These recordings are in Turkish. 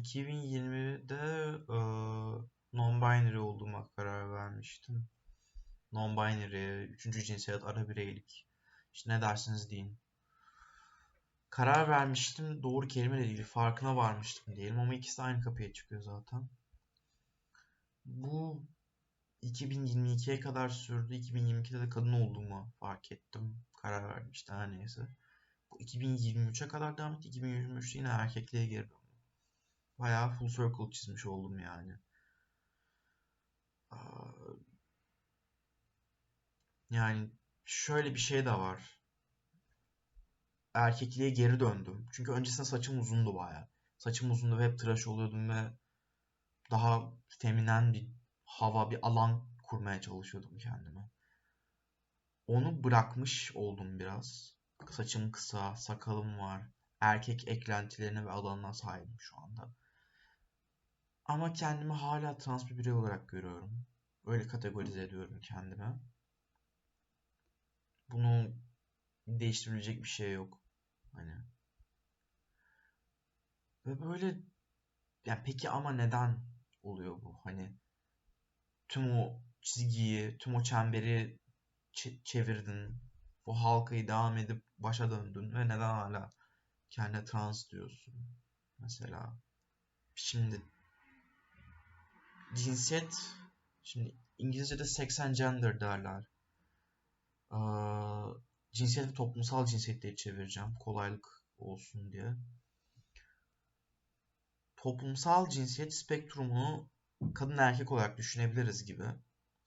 2020'de e, non-binary olduğuma karar vermiştim. Non-binary, üçüncü cinsiyet, ara bireylik. İşte ne dersiniz deyin. Karar vermiştim. Doğru kelime de değil. Farkına varmıştım diyelim ama ikisi aynı kapıya çıkıyor zaten. Bu 2022'ye kadar sürdü. 2022'de de kadın olduğumu fark ettim. Karar verdim işte her neyse. Bu 2023'e kadar devam etti. 2023'te yine erkekliğe geri. Bayağı full circle çizmiş oldum yani. Yani şöyle bir şey de var. Erkekliğe geri döndüm. Çünkü öncesinde saçım uzundu bayağı. Saçım uzundu ve hep tıraş oluyordum ve daha feminen bir hava, bir alan kurmaya çalışıyordum kendime. Onu bırakmış oldum biraz. Saçım kısa, sakalım var. Erkek eklentilerine ve alanına sahibim şu anda. Ama kendimi hala trans bir birey olarak görüyorum. Öyle kategorize ediyorum kendime. Bunu değiştirilecek bir şey yok. Hani ve böyle yani peki ama neden oluyor bu? Hani tüm o çizgiyi, tüm o çemberi çevirdin. Bu halkayı devam edip başa döndün ve neden hala kendine trans diyorsun? Mesela şimdi cinsiyet şimdi İngilizce'de sex and gender derler. Ee, cinsiyet ve toplumsal cinsiyetleri çevireceğim kolaylık olsun diye. Toplumsal cinsiyet spektrumunu kadın erkek olarak düşünebiliriz gibi.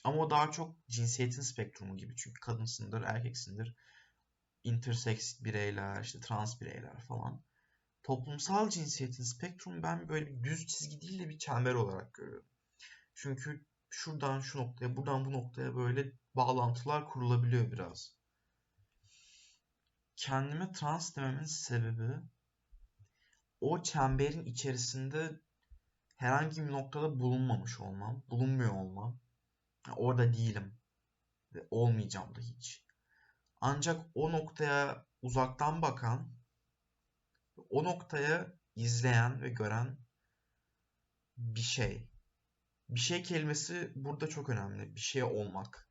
Ama o daha çok cinsiyetin spektrumu gibi. Çünkü kadınsındır, erkeksindir. Intersex bireyler, işte trans bireyler falan. Toplumsal cinsiyetin spektrumu ben böyle bir düz çizgi değil de bir çember olarak görüyorum. Çünkü şuradan şu noktaya, buradan bu noktaya böyle bağlantılar kurulabiliyor biraz. Kendime trans dememin sebebi o çemberin içerisinde herhangi bir noktada bulunmamış olmam, bulunmuyor olmam. Yani orada değilim ve olmayacağım da hiç. Ancak o noktaya uzaktan bakan, o noktaya izleyen ve gören bir şey. Bir şey kelimesi burada çok önemli. Bir şey olmak.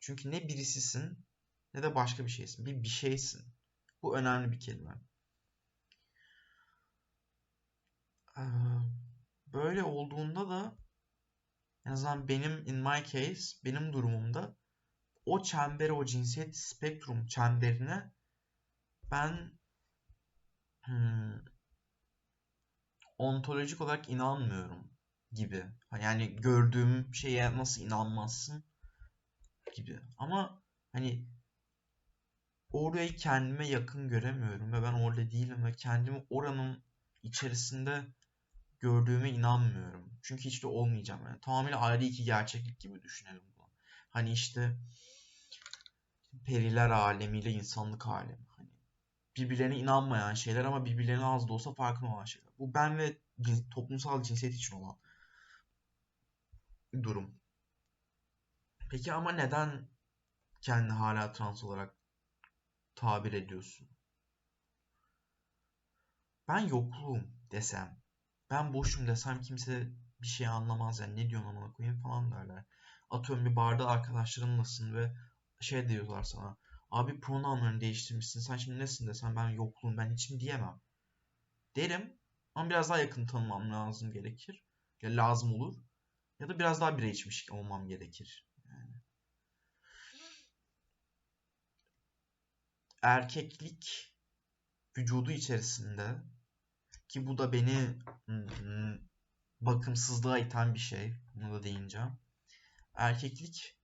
Çünkü ne birisisin ne de başka bir şeysin. Bir bir şeysin. Bu önemli bir kelime. Böyle olduğunda da en azından benim in my case benim durumumda o çembere o cinsiyet spektrum çemberine ben hmm, ontolojik olarak inanmıyorum gibi. Yani gördüğüm şeye nasıl inanmazsın gibi. Ama hani orayı kendime yakın göremiyorum ve ben orada değilim ve kendimi oranın içerisinde gördüğüme inanmıyorum. Çünkü hiç de olmayacağım yani. Tamamıyla ayrı iki gerçeklik gibi düşünelim bunu. Hani işte periler alemiyle insanlık alemi. Hani birbirlerine inanmayan şeyler ama birbirlerine az da olsa farklı olan şeyler. Bu ben ve toplumsal cinsiyet için olan durum. Peki ama neden kendini hala trans olarak tabir ediyorsun? Ben yokluğum desem, ben boşum desem kimse bir şey anlamaz yani ne diyorsun amına koyayım falan derler. Atıyorum bir barda arkadaşlarınlasın ve şey diyorlar sana. Abi pronounlarını değiştirmişsin sen şimdi nesin desem ben yokluğum ben içim diyemem. Derim ama biraz daha yakın tanımam lazım gerekir. Ya lazım olur. Ya da biraz daha bira içmiş olmam gerekir. Yani. Erkeklik vücudu içerisinde ki bu da beni bakımsızlığa iten bir şey. Bunu da değineceğim. Erkeklik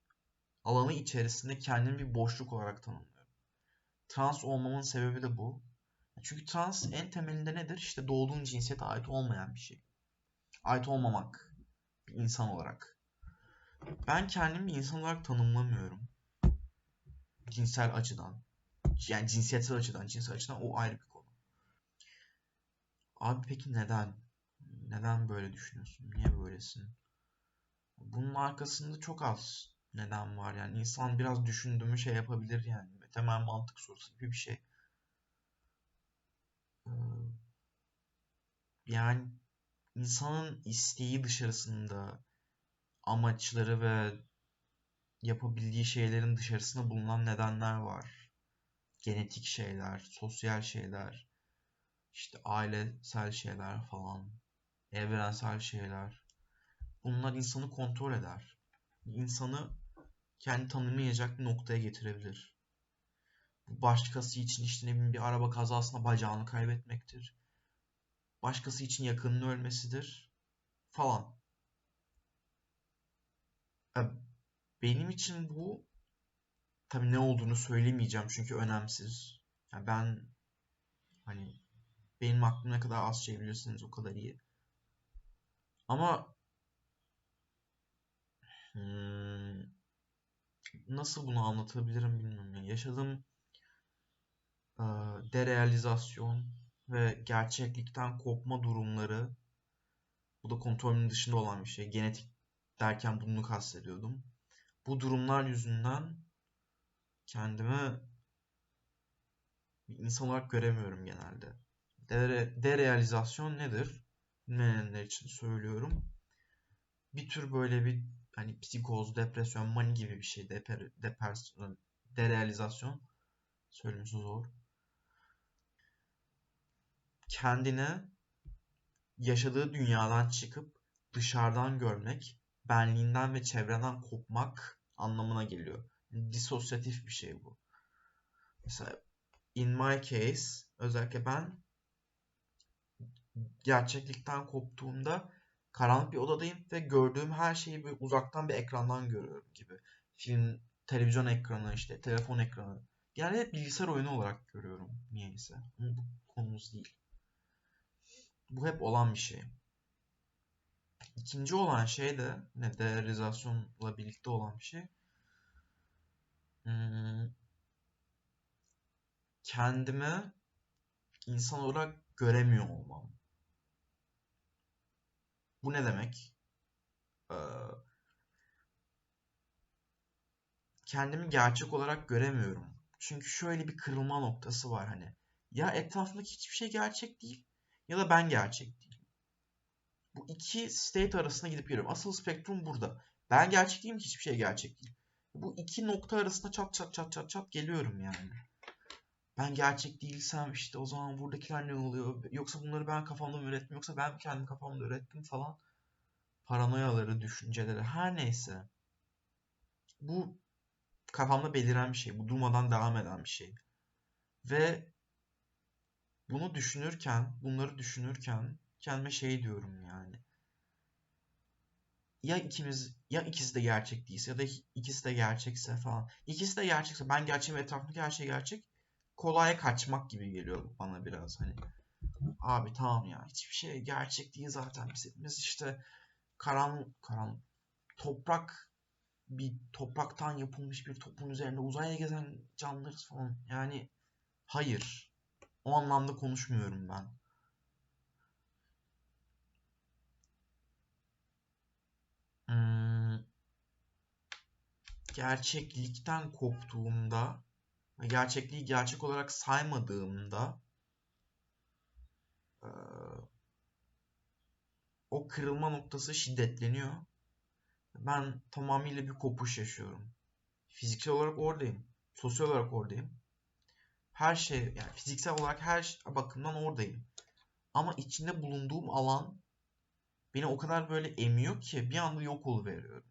alanı içerisinde kendimi bir boşluk olarak tanımlıyorum. Trans olmamın sebebi de bu. Çünkü trans en temelinde nedir? İşte doğduğun cinsiyete ait olmayan bir şey. Ait olmamak. İnsan olarak. Ben kendimi insan olarak tanımlamıyorum. Cinsel açıdan. Yani cinsiyetsel açıdan, cinsel açıdan o ayrı bir konu. Abi peki neden? Neden böyle düşünüyorsun? Niye böylesin? Bunun arkasında çok az neden var yani. insan biraz düşündüğümü şey yapabilir yani. Temel mantık sorusu gibi bir şey. Ee, yani insanın isteği dışarısında amaçları ve yapabildiği şeylerin dışarısında bulunan nedenler var. Genetik şeyler, sosyal şeyler, işte ailesel şeyler falan, evrensel şeyler. Bunlar insanı kontrol eder. İnsanı kendi tanımayacak bir noktaya getirebilir. Bu başkası için işte ne bir araba kazasında bacağını kaybetmektir. Başkası için yakınının ölmesidir falan. Benim için bu tabii ne olduğunu söylemeyeceğim çünkü önemsiz. Yani ben hani benim aklım ne kadar az şey bilirsiniz o kadar iyi. Ama hmm, nasıl bunu anlatabilirim bilmiyorum. Yani yaşadığım e, derealizasyon ve gerçeklikten kopma durumları bu da kontrolün dışında olan bir şey. Genetik derken bunu kastediyordum. Bu durumlar yüzünden kendimi bir insan olarak göremiyorum genelde. Dere, derealizasyon nedir? Bilmeyenler için söylüyorum. Bir tür böyle bir hani psikoz, depresyon, mani gibi bir şey. Deper, depresyon, derealizasyon. Söylemesi zor. Kendine yaşadığı dünyadan çıkıp dışarıdan görmek, benliğinden ve çevreden kopmak anlamına geliyor. Disosyatif bir şey bu. Mesela in my case özellikle ben gerçeklikten koptuğumda karanlık bir odadayım ve gördüğüm her şeyi bir uzaktan bir ekrandan görüyorum gibi. Film, televizyon ekranı, işte telefon ekranı. Yani hep bilgisayar oyunu olarak görüyorum niyeyse. Ama bu konumuz değil. Bu hep olan bir şey. İkinci olan şey de ne derealizasyonla birlikte olan bir şey. Hmm, kendimi insan olarak göremiyor olmam. Bu ne demek? Ee, kendimi gerçek olarak göremiyorum. Çünkü şöyle bir kırılma noktası var hani. Ya etrafındaki hiçbir şey gerçek değil ya da ben gerçek değilim. Bu iki state arasında gidip geliyorum. Asıl spektrum burada. Ben gerçek değilim hiçbir şey gerçek değil. Bu iki nokta arasında çat çat çat çat çat geliyorum yani. Ben gerçek değilsem işte o zaman buradakiler ne oluyor? Yoksa bunları ben kafamda mı ürettim? Yoksa ben kendim kafamda ürettim falan. Paranoyaları, düşünceleri her neyse. Bu kafamda beliren bir şey. Bu durmadan devam eden bir şey. Ve bunu düşünürken, bunları düşünürken kendime şey diyorum yani. Ya ikimiz, ya ikisi de gerçek değilse ya da ikisi de gerçekse falan. İkisi de gerçekse ben gerçeğim etrafımdaki her şey gerçek. Kolaya kaçmak gibi geliyor bana biraz hani. Abi tamam ya hiçbir şey gerçek değil zaten. Biz hepimiz işte karan, karan toprak bir topraktan yapılmış bir topun üzerinde uzaya gezen canlılarız falan. Yani hayır. O anlamda konuşmuyorum ben. Hmm, gerçeklikten koptuğumda gerçekliği gerçek olarak saymadığımda o kırılma noktası şiddetleniyor. Ben tamamıyla bir kopuş yaşıyorum. Fiziksel olarak oradayım. Sosyal olarak oradayım. Her şey yani fiziksel olarak her bakımdan oradayım. Ama içinde bulunduğum alan beni o kadar böyle emiyor ki bir anda yok oluveriyorum.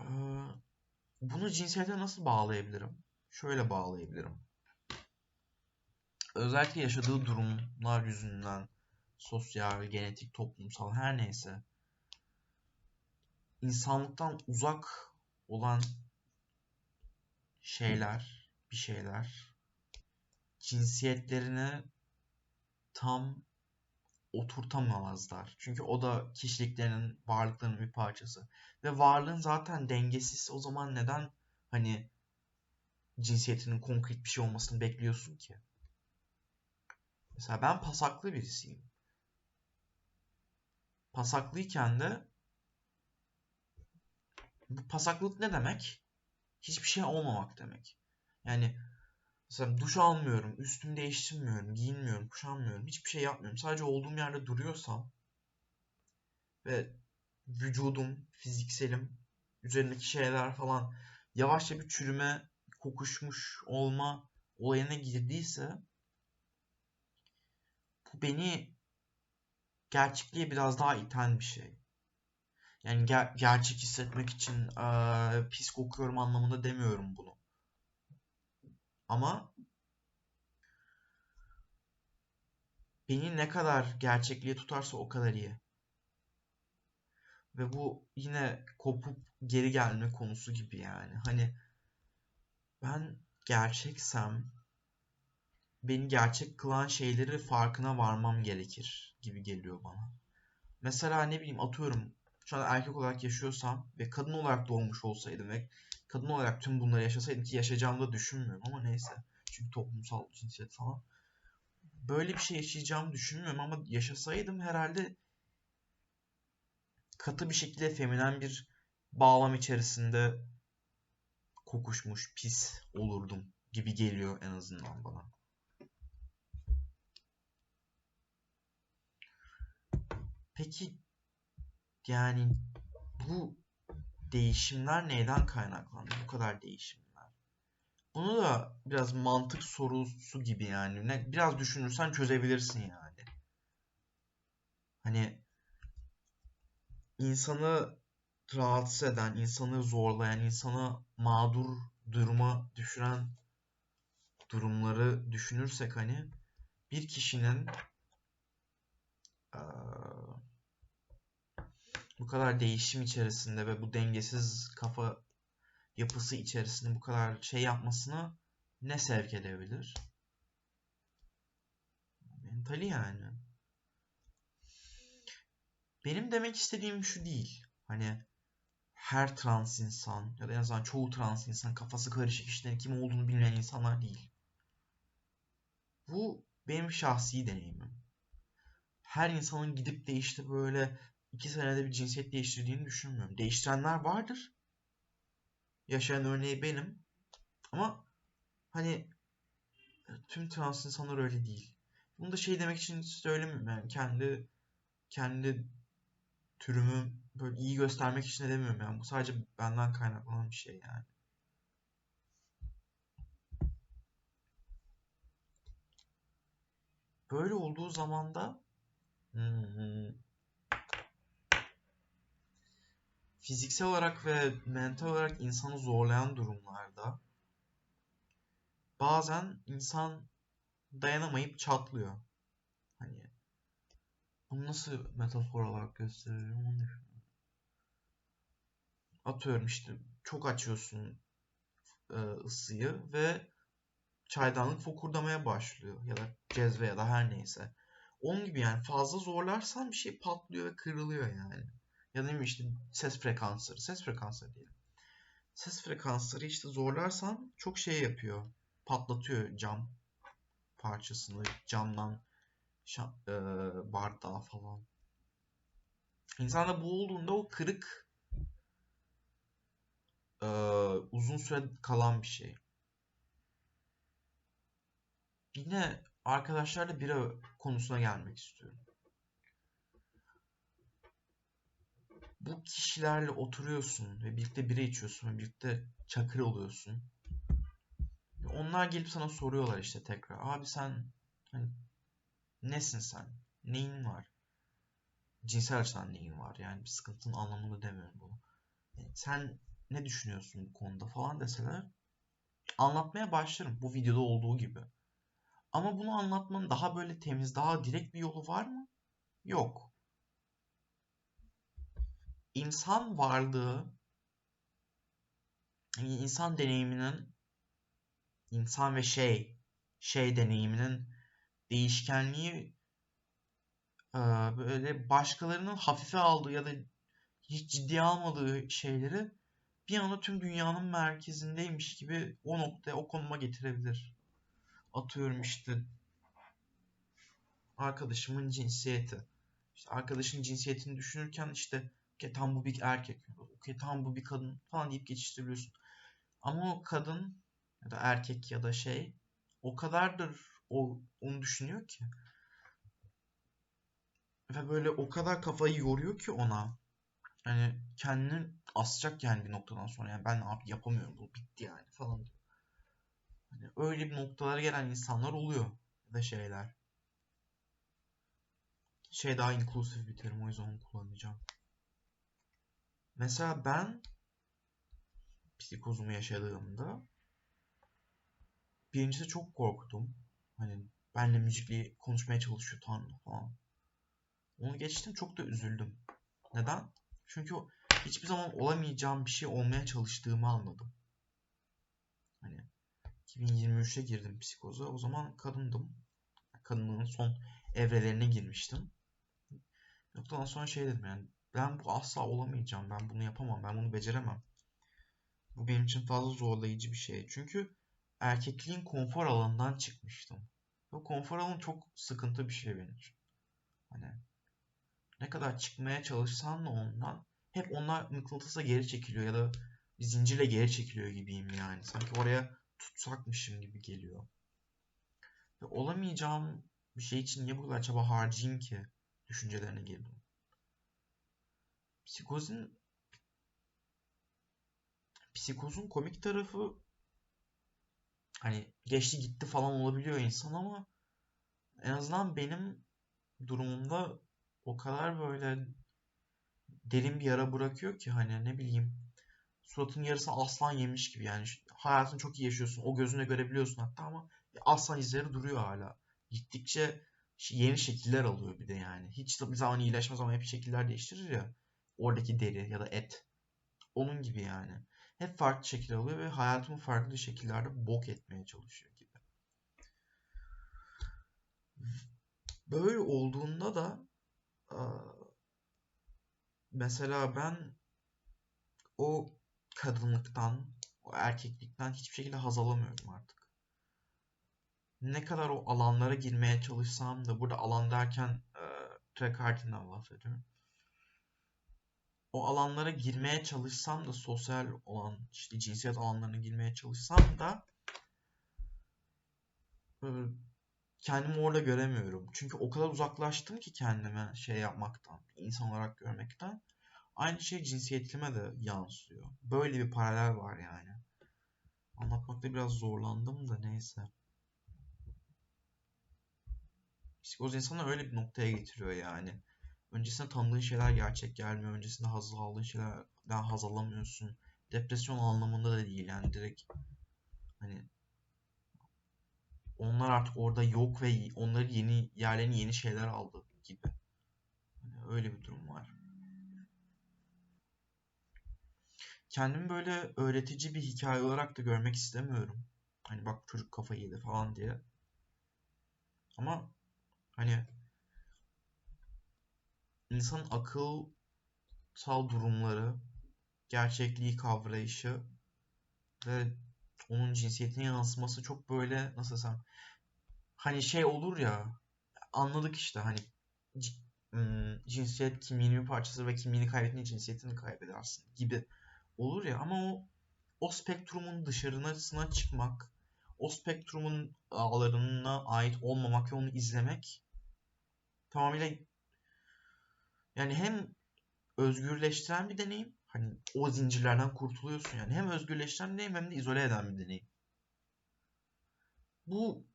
Ee, bunu cinsiyete nasıl bağlayabilirim? Şöyle bağlayabilirim. Özellikle yaşadığı durumlar yüzünden sosyal, genetik, toplumsal her neyse insanlıktan uzak olan şeyler, bir şeyler cinsiyetlerini tam oturtamamazlar. Çünkü o da kişiliklerinin, varlıklarının bir parçası. Ve varlığın zaten dengesiz o zaman neden hani cinsiyetinin konkret bir şey olmasını bekliyorsun ki? Mesela ben pasaklı birisiyim. Pasaklıyken de bu pasaklık ne demek? Hiçbir şey olmamak demek. Yani Mesela duş almıyorum, üstümü değiştirmiyorum, giyinmiyorum, kuşanmıyorum, hiçbir şey yapmıyorum. Sadece olduğum yerde duruyorsam ve vücudum, fizikselim, üzerindeki şeyler falan yavaşça bir çürüme, kokuşmuş olma olayına girdiyse bu beni gerçekliğe biraz daha iten bir şey. Yani ger- gerçek hissetmek için ee, pis kokuyorum anlamında demiyorum bunu. Ama beni ne kadar gerçekliğe tutarsa o kadar iyi. Ve bu yine kopup geri gelme konusu gibi yani. Hani ben gerçeksem beni gerçek kılan şeyleri farkına varmam gerekir gibi geliyor bana. Mesela ne bileyim atıyorum şu an erkek olarak yaşıyorsam ve kadın olarak doğmuş olsaydım ve kadın olarak tüm bunları yaşasaydım ki yaşayacağımı da düşünmüyorum ama neyse. Çünkü toplumsal cinsiyet falan. Böyle bir şey yaşayacağımı düşünmüyorum ama yaşasaydım herhalde katı bir şekilde feminen bir bağlam içerisinde kokuşmuş, pis olurdum gibi geliyor en azından bana. Peki yani bu değişimler neyden kaynaklanıyor? Bu kadar değişimler. Bunu da biraz mantık sorusu gibi yani. Biraz düşünürsen çözebilirsin yani. Hani insanı rahatsız eden, insanı zorlayan, insanı mağdur duruma düşüren durumları düşünürsek hani bir kişinin bu kadar değişim içerisinde ve bu dengesiz kafa yapısı içerisinde bu kadar şey yapmasına ne sevk edebilir? Mentali yani. Benim demek istediğim şu değil. Hani her trans insan ya da en azından çoğu trans insan kafası karışık işlerin kim olduğunu bilmeyen insanlar değil. Bu benim şahsi deneyimim. Her insanın gidip de işte böyle iki senede bir cinsiyet değiştirdiğini düşünmüyorum. Değiştirenler vardır. Yaşayan örneği benim. Ama hani tüm trans insanlar öyle değil. Bunu da şey demek için söylemiyorum yani kendi kendi türümü böyle iyi göstermek için de demiyorum yani. Bu sadece benden kaynaklanan bir şey yani. Böyle olduğu zaman da fiziksel olarak ve mental olarak insanı zorlayan durumlarda bazen insan dayanamayıp çatlıyor. Hani bunu nasıl metafor olarak gösteririm onu düşünüyorum. Atıyorum işte çok açıyorsun e, ısıyı ve çaydanlık fokurdamaya başlıyor ya da cezve ya da her neyse. Onun gibi yani fazla zorlarsan bir şey patlıyor ve kırılıyor yani. Ya da işte ses frekansları, ses frekansları diyelim. Ses frekansları işte zorlarsan çok şey yapıyor. Patlatıyor cam parçasını, camdan e, bardağı falan. İnsanda bu olduğunda o kırık e, uzun süre kalan bir şey. Yine arkadaşlarla bira konusuna gelmek istiyorum. Bu kişilerle oturuyorsun ve birlikte bira içiyorsun ve birlikte çakır oluyorsun. Onlar gelip sana soruyorlar işte tekrar. Abi sen hani nesin sen? Neyin var? Cinsel açıdan neyin var? Yani bir sıkıntının anlamında demiyorum bunu. Yani sen ne düşünüyorsun bu konuda falan deseler anlatmaya başlarım bu videoda olduğu gibi. Ama bunu anlatmanın daha böyle temiz, daha direkt bir yolu var mı? Yok. İnsan varlığı yani insan deneyiminin insan ve şey şey deneyiminin değişkenliği böyle başkalarının hafife aldığı ya da hiç ciddiye almadığı şeyleri bir anda tüm dünyanın merkezindeymiş gibi o noktaya, o konuma getirebilir. Atıyorum işte arkadaşımın cinsiyeti. İşte arkadaşın cinsiyetini düşünürken işte okay, tam bu bir erkek, okay, tam bu bir kadın falan deyip geçiştirebiliyorsun. Ama o kadın ya da erkek ya da şey o kadardır o onu düşünüyor ki ve böyle o kadar kafayı yoruyor ki ona hani kendini asacak yani bir noktadan sonra yani ben abi yapamıyorum bu bitti yani falan. Hani öyle bir noktalara gelen insanlar oluyor ve şeyler. Şey daha inklusif bir terim o yüzden onu kullanacağım. Mesela ben psikozumu yaşadığımda birincisi çok korktum. Hani benle müzikli konuşmaya çalışıyor Tanrı falan. Onu geçtim çok da üzüldüm. Neden? Çünkü hiçbir zaman olamayacağım bir şey olmaya çalıştığımı anladım. Hani 2023'e girdim psikoza. O zaman kadındım. Kadınlığın son evrelerine girmiştim. Noktadan sonra şey dedim yani ben bu asla olamayacağım. Ben bunu yapamam. Ben bunu beceremem. Bu benim için fazla zorlayıcı bir şey. Çünkü erkekliğin konfor alanından çıkmıştım. Ve konfor alanı çok sıkıntı bir şey benim için. Hani ne kadar çıkmaya çalışsan da ondan hep onlar mıknatısa geri çekiliyor ya da bir zincirle geri çekiliyor gibiyim yani. Sanki oraya tutsakmışım gibi geliyor. Ve olamayacağım bir şey için niye bu kadar çaba harcayayım ki düşüncelerine girdim. Psikozun psikozun komik tarafı hani geçti gitti falan olabiliyor insan ama en azından benim durumumda o kadar böyle derin bir yara bırakıyor ki hani ne bileyim suratın yarısını aslan yemiş gibi yani hayatını çok iyi yaşıyorsun o gözüne görebiliyorsun hatta ama aslan izleri duruyor hala. Gittikçe yeni şekiller alıyor bir de yani. Hiç bir zaman iyileşmez ama hep şekiller değiştirir ya oradaki deri ya da et onun gibi yani hep farklı şekil alıyor ve hayatımı farklı şekillerde bok etmeye çalışıyor gibi. Böyle olduğunda da mesela ben o kadınlıktan, o erkeklikten hiçbir şekilde haz alamıyorum artık. Ne kadar o alanlara girmeye çalışsam da burada alan derken e, track bahsediyorum o alanlara girmeye çalışsam da sosyal olan işte cinsiyet alanlarına girmeye çalışsam da e, kendimi orada göremiyorum. Çünkü o kadar uzaklaştım ki kendime şey yapmaktan, insan olarak görmekten. Aynı şey cinsiyetime de yansıyor. Böyle bir paralel var yani. Anlatmakta biraz zorlandım da neyse. Psikoz insanı öyle bir noktaya getiriyor yani öncesinde tanıdığın şeyler gerçek gelmiyor. Öncesinde haz aldığın şeylerden haz alamıyorsun. Depresyon anlamında da değil yani direkt hani onlar artık orada yok ve onları yeni yerlerini yeni şeyler aldı gibi. Yani öyle bir durum var. Kendimi böyle öğretici bir hikaye olarak da görmek istemiyorum. Hani bak çocuk kafayı yedi falan diye. Ama hani insanın akılsal durumları, gerçekliği kavrayışı ve onun cinsiyetine yansıması çok böyle nasıl desem hani şey olur ya anladık işte hani cinsiyet kimliğinin bir parçası ve kimliğini kaybettiğinde cinsiyetini kaybedersin gibi olur ya. Ama o o spektrumun dışarısına çıkmak o spektrumun ağlarına ait olmamak ve onu izlemek tamamıyla yani hem özgürleştiren bir deneyim. Hani o zincirlerden kurtuluyorsun yani. Hem özgürleştiren bir deneyim hem de izole eden bir deneyim. Bu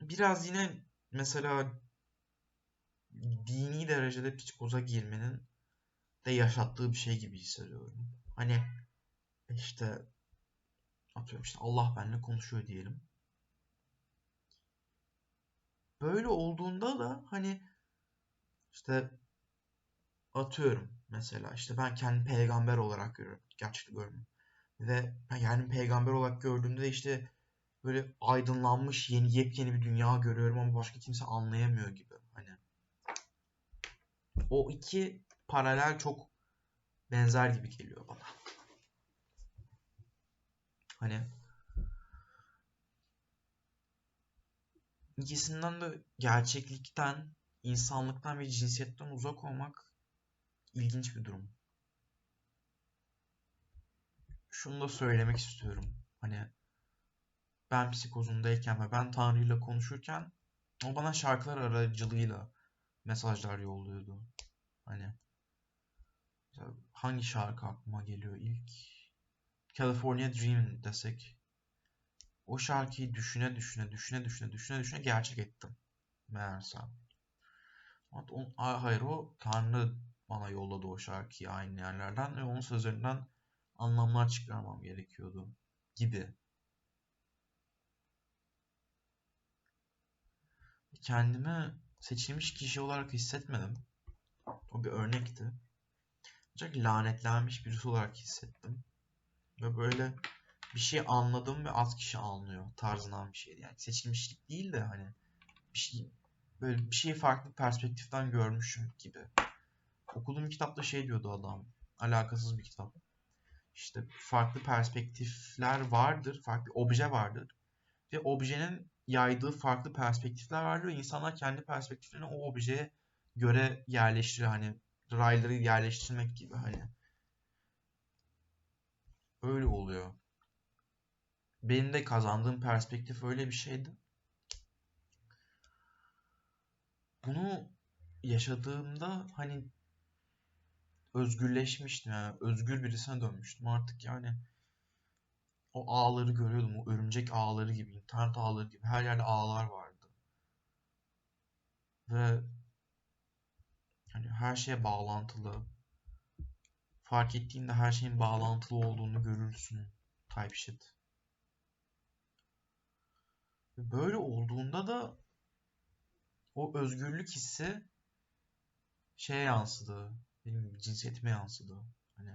biraz yine mesela dini derecede psikoza girmenin de yaşattığı bir şey gibi hissediyorum. Hani işte atıyorum işte Allah benimle konuşuyor diyelim. Böyle olduğunda da hani işte atıyorum mesela işte ben kendimi peygamber olarak görüyorum. Gerçekten görmüyorum. Ve ben kendimi peygamber olarak gördüğümde de işte böyle aydınlanmış yeni yepyeni bir dünya görüyorum ama başka kimse anlayamıyor gibi. Hani o iki paralel çok benzer gibi geliyor bana. Hani ikisinden de gerçeklikten insanlıktan ve cinsiyetten uzak olmak ilginç bir durum. Şunu da söylemek istiyorum. Hani ben psikozundayken ve ben Tanrı'yla konuşurken o bana şarkılar aracılığıyla mesajlar yolluyordu. Hani hangi şarkı aklıma geliyor ilk? California Dreaming desek. O şarkıyı düşüne düşüne düşüne düşüne düşüne düşüne gerçek ettim. Meğersem. Hayır o Tanrı bana yolladı o şarkıyı aynı yerlerden ve onun sözlerinden anlamlar çıkarmam gerekiyordu gibi. Kendimi seçilmiş kişi olarak hissetmedim. O bir örnekti. Ancak lanetlenmiş birisi olarak hissettim. Ve böyle bir şey anladım ve az kişi anlıyor tarzından bir şeydi. Yani seçilmişlik değil de hani bir şey böyle bir şeyi farklı perspektiften görmüşüm gibi. Okuduğum kitapta şey diyordu adam. Alakasız bir kitap. İşte farklı perspektifler vardır. Farklı obje vardır. Ve objenin yaydığı farklı perspektifler vardır. Ve insanlar kendi perspektiflerini o objeye göre yerleştiriyor. Hani rayları yerleştirmek gibi hani. Öyle oluyor. Benim de kazandığım perspektif öyle bir şeydi. Bunu yaşadığımda hani özgürleşmiştim. Yani özgür birisine dönmüştüm. Artık yani o ağları görüyordum. O örümcek ağları gibi internet ağları gibi her yerde ağlar vardı. Ve hani her şeye bağlantılı fark ettiğinde her şeyin bağlantılı olduğunu görürsün type shit. Böyle olduğunda da o özgürlük hissi şeye yansıdı benim cinsiyetime yansıdı. Hani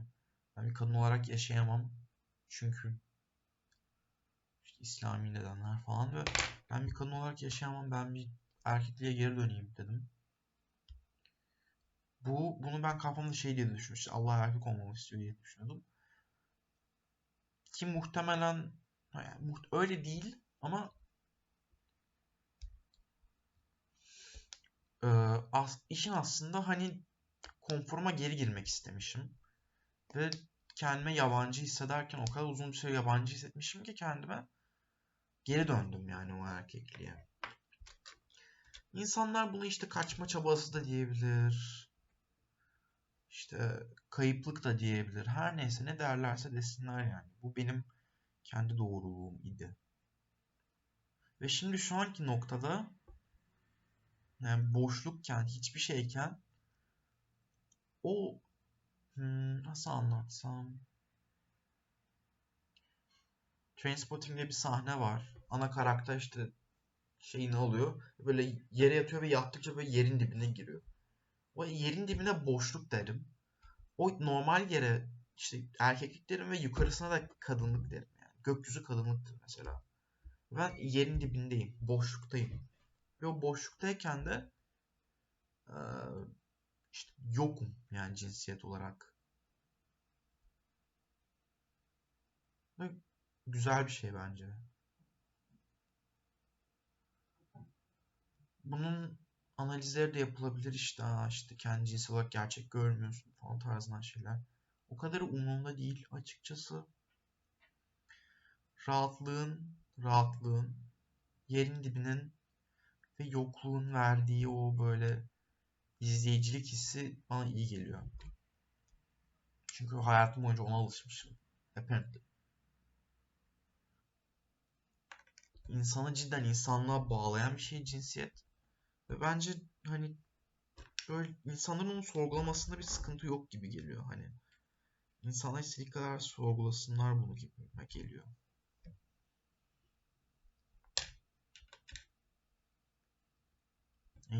ben bir kadın olarak yaşayamam. Çünkü işte İslami nedenler falan ve ben bir kadın olarak yaşayamam. Ben bir erkekliğe geri döneyim dedim. Bu bunu ben kafamda şey diye düşünmüştüm. Allah erkek olmamı istiyor diye düşünüyordum. Ki muhtemelen yani öyle değil ama e, as, işin aslında hani konforuma geri girmek istemişim. Ve kendime yabancı hissederken o kadar uzun bir süre yabancı hissetmişim ki kendime geri döndüm yani o erkekliğe. İnsanlar bunu işte kaçma çabası da diyebilir. İşte kayıplık da diyebilir. Her neyse ne derlerse desinler yani. Bu benim kendi doğruluğum idi. Ve şimdi şu anki noktada yani boşlukken, hiçbir şeyken o hmm, nasıl anlatsam Trainspotting'de bir sahne var. Ana karakter işte şey ne oluyor? Böyle yere yatıyor ve yattıkça böyle yerin dibine giriyor. O yerin dibine boşluk derim. O normal yere işte erkeklik derim ve yukarısına da kadınlık derim. Yani gökyüzü kadınlıktır mesela. Ben yerin dibindeyim. Boşluktayım. Ve o boşluktayken de işte yokum yani cinsiyet olarak. Ve güzel bir şey bence. Bunun analizleri de yapılabilir işte. İşte kendi cinsel olarak gerçek görmüyorsun falan tarzından şeyler. O kadar umurumda değil açıkçası. Rahatlığın, rahatlığın, yerin dibinin ve yokluğun verdiği o böyle izleyicilik hissi bana iyi geliyor. Çünkü hayatım boyunca ona alışmışım. Apparently. İnsanı cidden insanlığa bağlayan bir şey cinsiyet. Ve bence hani böyle insanların onu sorgulamasında bir sıkıntı yok gibi geliyor. Hani insanlar istediği kadar sorgulasınlar bunu gibi geliyor.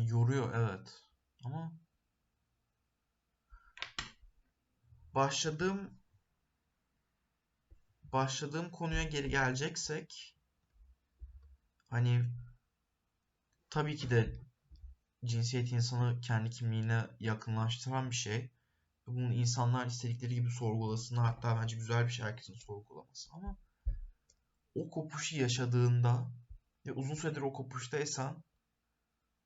Yani yoruyor evet. Ama başladığım başladığım konuya geri geleceksek hani tabii ki de cinsiyet insanı kendi kimliğine yakınlaştıran bir şey. Bunu insanlar istedikleri gibi sorgulasınlar. Hatta bence güzel bir şey herkesin sorgulaması. Ama o kopuşu yaşadığında ve uzun süredir o kopuştaysan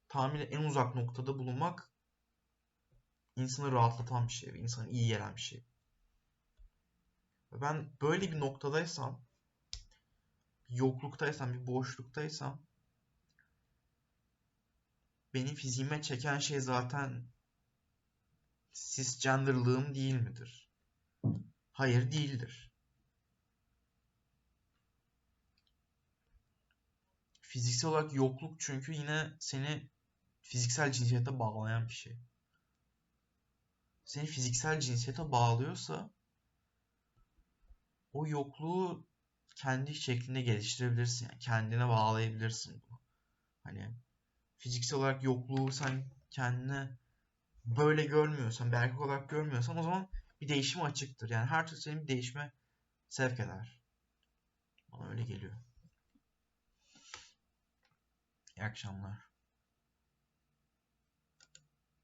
tahminen en uzak noktada bulunmak insanı rahatlatan bir şey ve insana iyi gelen bir şey. Ben böyle bir noktadaysam bir yokluktaysam, bir boşluktaysam beni fiziğime çeken şey zaten cisgenderlığım değil midir? Hayır değildir. Fiziksel olarak yokluk çünkü yine seni fiziksel cinsiyete bağlayan bir şey. Seni fiziksel cinsiyete bağlıyorsa o yokluğu kendi şeklinde geliştirebilirsin. Yani kendine bağlayabilirsin bunu. Hani fiziksel olarak yokluğu sen kendine böyle görmüyorsan, bir olarak görmüyorsan o zaman bir değişim açıktır. Yani her türlü seni bir değişime sevk eder. Bana öyle geliyor. İyi akşamlar.